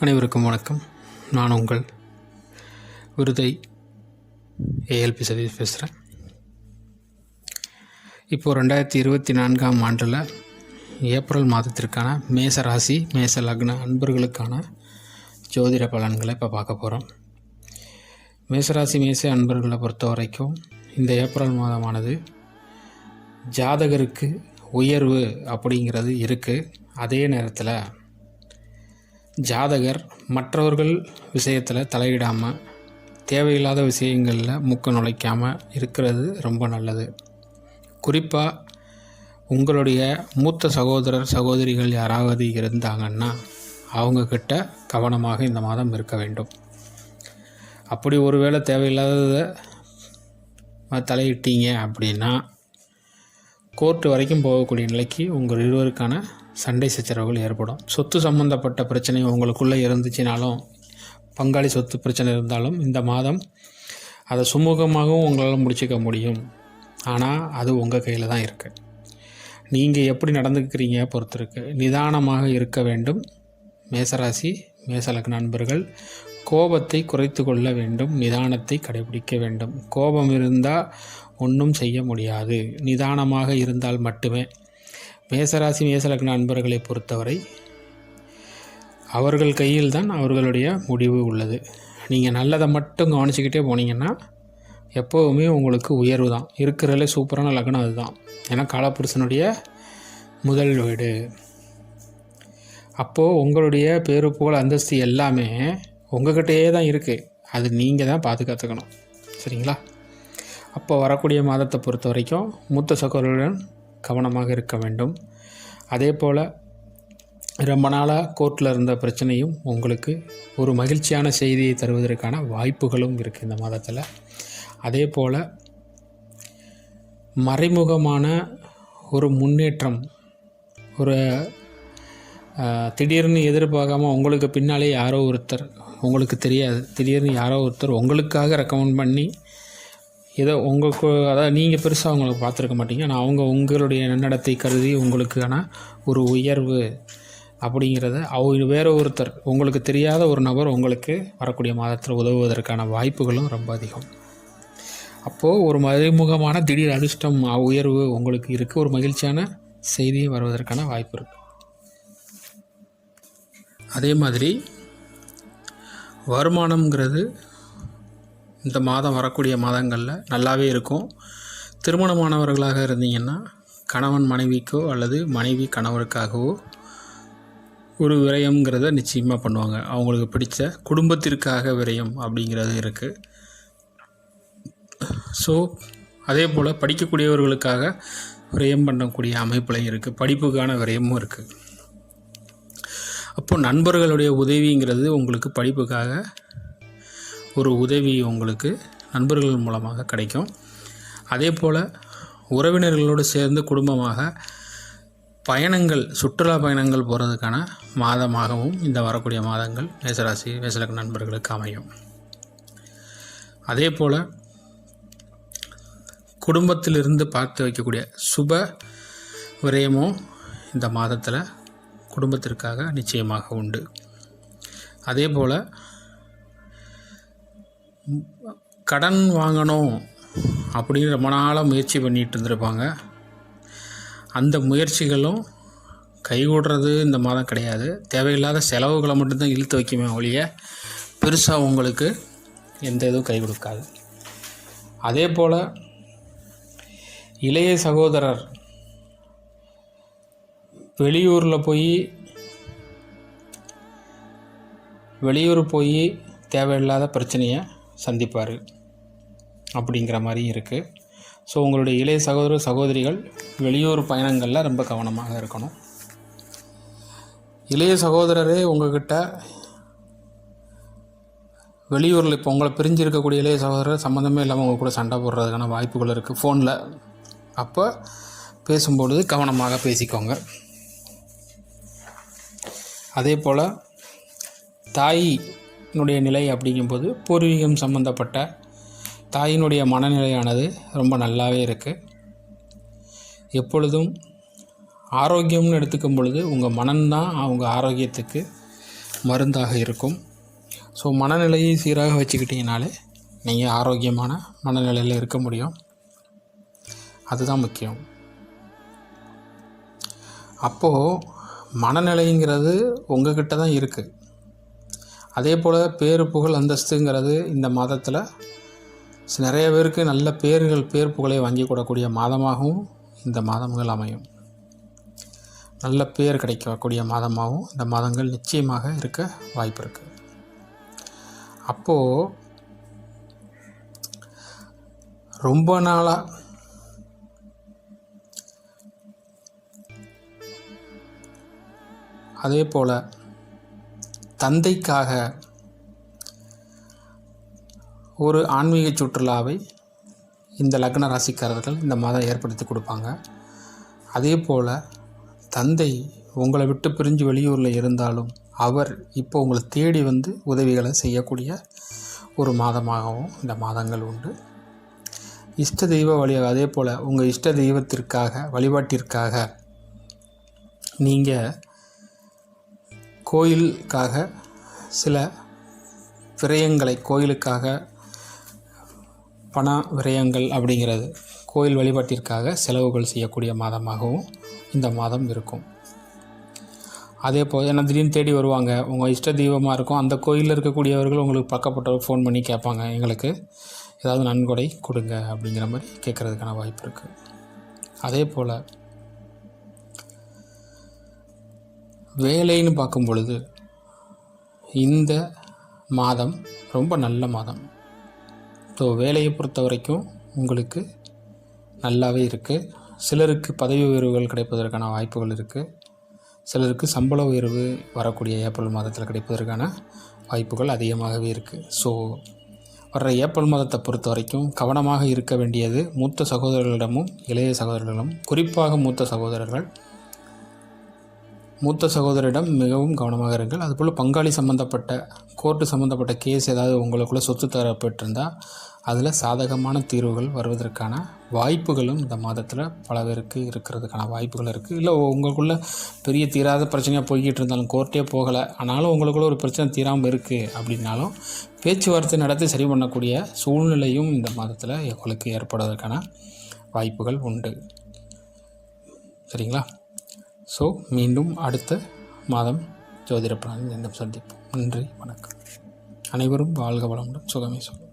அனைவருக்கும் வணக்கம். நான் உங்கள் விருதை ஏஎல்பி சதீஷ் பேசுகிறேன் இப்போது ரெண்டாயிரத்தி இருபத்தி நான்காம் ஆண்டில் ஏப்ரல் மாதத்திற்கான மேச ராசி மேச லக்ன அன்பர்களுக்கான ஜோதிட பலன்களை இப்போ பார்க்க போகிறோம் மேசராசி மேச அன்பர்களை பொறுத்த வரைக்கும் இந்த ஏப்ரல் மாதமானது ஜாதகருக்கு உயர்வு அப்படிங்கிறது இருக்குது அதே நேரத்தில் ஜாதகர் மற்றவர்கள் விஷயத்தில் தலையிடாமல் தேவையில்லாத விஷயங்களில் மூக்க நுழைக்காமல் இருக்கிறது ரொம்ப நல்லது. குறிப்பாக உங்களுடைய மூத்த சகோதரர் சகோதரிகள் யாராவது இருந்தாங்கன்னா அவங்கக்கிட்ட கவனமாக இந்த மாதம் இருக்க வேண்டும். அப்படி ஒருவேளை தேவையில்லாததை தலையிட்டீங்க அப்படின்னா கோர்ட்டு வரைக்கும் போகக்கூடிய நிலைக்கு உங்கள் இருவருக்கான சண்டை சச்சரவுகள் ஏற்படும். சொத்து சம்பந்தப்பட்ட பிரச்சனை உங்களுக்குள்ளே இருந்துச்சுனாலும் பங்காளி சொத்து பிரச்சனை இருந்தாலும் இந்த மாதம் அதை சுமூகமாகவும் உங்களால் முடிச்சுக்க முடியும். ஆனால் அது உங்கள் கையில் தான் இருக்குது நீங்கள் எப்படி நடந்துக்கிறீங்க பொறுத்திருக்கு. நிதானமாக இருக்க வேண்டும். மேசராசி மேசலக்கு நண்பர்கள் கோபத்தை குறைத்து கொள்ள வேண்டும். நிதானத்தை கடைபிடிக்க வேண்டும். கோபம் இருந்தால் ஒன்றும் செய்ய முடியாது. நிதானமாக இருந்தால் மட்டுமே மேசராசி மேசலக்ன நண்பர்களை பொறுத்தவரை அவர்கள் கையில் தான் அவர்களுடைய முடிவு உள்ளது. நீங்கள் நல்லதை மட்டும் கவனிச்சுக்கிட்டே போனீங்கன்னா எப்போவுமே உங்களுக்கு உயர்வு தான் இருக்கிறதுல சூப்பரான லக்னம் அதுதான். ஏன்னா காலப்புருஷனுடைய முதல் வீடு. அப்போது உங்களுடைய பேரு புகழ் அந்தஸ்து எல்லாமே உங்கள்கிட்டயே தான் இருக்குது அது நீங்கள் தான் பாதுகாத்துக்கணும். சரிங்களா? அப்போ வரக்கூடிய மாதத்தை பொறுத்த வரைக்கும் மூத்த சகோதரருடன் கவனமாக இருக்க வேண்டும். அதே போல் ரொம்ப நாளாக கோர்ட்டில் இருந்த பிரச்சனையும் உங்களுக்கு ஒரு மகிழ்ச்சியான செய்தியை தருவதற்கான வாய்ப்புகளும் இருக்குது இந்த மாதத்தில். அதே போல் மறைமுகமான ஒரு முன்னேற்றம் ஒரு திடீர்னு எதிர்பார்க்காமல் உங்களுக்கு பின்னாலே யாரோ ஒருத்தர் உங்களுக்கு தெரியாது திடீர்னு யாரோ ஒருத்தர் உங்களுக்காக ரெக்கமெண்ட் பண்ணி ஏதோ உங்களுக்கு அதாவது நீங்கள் பெருசாக அவங்கள பார்த்துருக்க மாட்டீங்க. ஆனால் அவங்க உங்களுடைய நன்னடத்தை கருதி உங்களுக்கான ஒரு உயர்வு அப்படிங்கிறத அவங்க வேற ஒருத்தர் உங்களுக்கு தெரியாத ஒரு நபர் உங்களுக்கு வரக்கூடிய மாதத்தில் உதவுவதற்கான வாய்ப்புகளும் ரொம்ப அதிகம். அப்போது ஒரு மறைமுகமான திடீர் அதிர்ஷ்டம் உயர்வு உங்களுக்கு இருக்குது ஒரு மகிழ்ச்சியான செய்தி வருவதற்கான வாய்ப்பு இருக்குது அதே மாதிரி வருமானம்ங்கிறது இந்த மாதம் வரக்கூடிய மாதங்களில் நல்லாவே இருக்கும். திருமணமானவர்களாக இருந்தீங்கன்னா கணவன் மனைவிக்கோ அல்லது மனைவி கணவருக்காகவோ ஒரு விரயம்ங்கிறத நிச்சயமாக பண்ணுவாங்க. அவங்களுக்கு பிடிச்ச குடும்பத்திற்காக விரயம் அப்படிங்கிறது இருக்குது ஸோ அதே போல் படிக்கக்கூடியவர்களுக்காக விரயம் பண்ணக்கூடிய அமைப்பில் இருக்குது படிப்புக்கான விரயமும் இருக்குது அப்போது நண்பர்களுடைய உதவிங்கிறது உங்களுக்கு படிப்புக்காக ஒரு உதவி உங்களுக்கு நண்பர்கள் மூலமாக கிடைக்கும். அதே போல் உறவினர்களோடு சேர்ந்து குடும்பமாக பயணங்கள் சுற்றுலா பயணங்கள் போகிறதுக்கான மாதமாகவும் இந்த வரக்கூடிய மாதங்கள் மேசராசி மேசலக்க நண்பர்களுக்கு அமையும். அதே போல் குடும்பத்திலிருந்து பார்த்து வைக்கக்கூடிய சுப விரயமும் இந்த மாதத்தில் குடும்பத்திற்காக நிச்சயமாக உண்டு. அதே போல் கடன் வாங்கணும் அப்படின்னு ரொம்ப நாளாக முயற்சி பண்ணிகிட்டு இருந்திருப்பாங்க. அந்த முயற்சிகளும் கைகூடுறது இந்த மாதம் கிடையாது. தேவையில்லாத செலவுகளை மட்டும்தான் இழுத்து வைக்குமே ஒழிய பெருசாக உங்களுக்கு எந்த இதுவும் கை கொடுக்காது. அதே போல் இளைய சகோதரர் வெளியூரில் போய் வெளியூர் போய் தேவையில்லாத பிரச்சனையை சந்திப்பார் அப்படிங்கிற மாதிரியும் இருக்குது ஸோ உங்களுடைய இளைய சகோதர சகோதரிகள் வெளியூர் பயணங்களில் ரொம்ப கவனமாக இருக்கணும். இளைய சகோதரரே உங்கள்கிட்ட வெளியூரில் இப்போ உங்களை பிரிஞ்சு இருக்கக்கூடிய இளைய சகோதரர் சம்மந்தமே இல்லாமல் உங்கள் கூட சண்டை போடுறதுக்கான வாய்ப்புகள் இருக்குது ஃபோனில். அப்போ பேசும்பொழுது கவனமாக பேசிக்கோங்க. அதே போல் தாய் தாயினுடைய நிலை அப்படிங்கும்போது பூர்வீகம் சம்மந்தப்பட்ட தாயினுடைய மனநிலையானது ரொம்ப நல்லாவே இருக்குது எப்பொழுதும் ஆரோக்கியம்னு எடுத்துக்கும் பொழுது உங்கள் மனம்தான் அவங்க ஆரோக்கியத்துக்கு மருந்தாக இருக்கும். ஸோ மனநிலையை சீராக வச்சுக்கிட்டீங்கனாலே நீங்கள் ஆரோக்கியமான மனநிலையில் இருக்க முடியும். அதுதான் முக்கியம். அப்போது மனநிலைங்கிறது உங்ககிட்ட தான் இருக்குது அதே போல் பேரு புகழ் அந்தஸ்துங்கிறது இந்த மாதத்தில் நிறைய பேருக்கு நல்ல பேர்கள் பேர் புகழை வாங்கி கொடுக்கக்கூடிய மாதமாகவும் இந்த மாதங்கள் அமையும். நல்ல பேர் கிடைக்கக்கூடிய மாதமாகவும் இந்த மாதங்கள் நிச்சயமாக இருக்க வாய்ப்பு இருக்குது அப்போது ரொம்ப நாளாக அதே போல் தந்தைக்காக ஒரு ஆன்மீக சுற்றுலாவை இந்த லக்ன ராசிக்காரர்கள் இந்த மாதம் ஏற்படுத்தி கொடுப்பாங்க. அதே போல் தந்தை உங்களை விட்டு பிரிஞ்சு வெளியூரில் இருந்தாலும் அவர் இப்போ உங்களை தேடி வந்து உதவிகளை செய்யக்கூடிய ஒரு மாதமாகவும் இந்த மாதங்கள் உண்டு. இஷ்ட தெய்வ வழி அதே போல் உங்கள் இஷ்ட தெய்வத்திற்காக வழிபாட்டிற்காக நீங்கள் கோயிலுக்காக சில விரயங்களை கோயிலுக்காக பண விரயங்கள் அப்படிங்கிறது கோயில் வழிபாட்டிற்காக செலவுகள் செய்யக்கூடிய மாதமாகவும் இந்த மாதம் இருக்கும். அதே போல் என்ன திடீர்னு தேடி வருவாங்க. உங்கள் இஷ்ட தெய்வமாக இருக்கும். அந்த கோயிலில் இருக்கக்கூடியவர்கள் உங்களுக்கு பக்கப்பட்டவர் ஃபோன் பண்ணி கேட்பாங்க. எங்களுக்கு ஏதாவது நன்கொடை கொடுங்க அப்படிங்கிற மாதிரி கேட்குறதுக்கான வாய்ப்பு இருக்குது அதே போல் வேலைன்னு பார்க்கும் பொழுது இந்த மாதம் ரொம்ப நல்ல மாதம். ஸோ வேலையை பொறுத்த வரைக்கும் உங்களுக்கு நல்லாவே இருக்குது சிலருக்கு பதவி உயர்வுகள் கிடைப்பதற்கான வாய்ப்புகள் இருக்குது சிலருக்கு சம்பள உயர்வு வரக்கூடிய ஏப்ரல் மாதத்தில் கிடைப்பதற்கான வாய்ப்புகள் அதிகமாகவே இருக்குது ஸோ வர்ற ஏப்ரல் மாதத்தை பொறுத்த வரைக்கும் கவனமாக இருக்க வேண்டியது மூத்த சகோதரர்களிடமும் இளைய சகோதரர்களிடமும் குறிப்பாக மூத்த சகோதரர்கள் மூத்த சகோதரிடம் மிகவும் கவனமாக இருங்கள். அதுபோல் பங்காளி சம்மந்தப்பட்ட கோர்ட்டு சம்மந்தப்பட்ட கேஸ் ஏதாவது உங்களுக்குள்ளே சொத்து தரப்பட்டிருந்தால் அதில் சாதகமான தீர்வுகள் வருவதற்கான வாய்ப்புகளும் இந்த மாதத்தில் பல பேருக்கு இருக்கிறதுக்கான வாய்ப்புகள் இருக்குது இல்லை உங்களுக்குள்ள பெரிய தீராத பிரச்சனையாக போய்கிட்டு இருந்தாலும் கோர்ட்டே போகலை ஆனாலும் உங்களுக்குள்ள ஒரு பிரச்சனை தீராமல் இருக்குது அப்படின்னாலும் பேச்சுவார்த்தை நடத்தி சரி பண்ணக்கூடிய சூழ்நிலையும் இந்த மாதத்தில் உங்களுக்கு ஏற்படுவதற்கான வாய்ப்புகள் உண்டு. சரிங்களா? ஸோ மீண்டும் அடுத்த மாதம் ஜோதிட பிராணி மீண்டும் சந்திப்போம். நன்றி வணக்கம். அனைவரும் வாழ்க வளமுடன். சுகமே சொல்லும்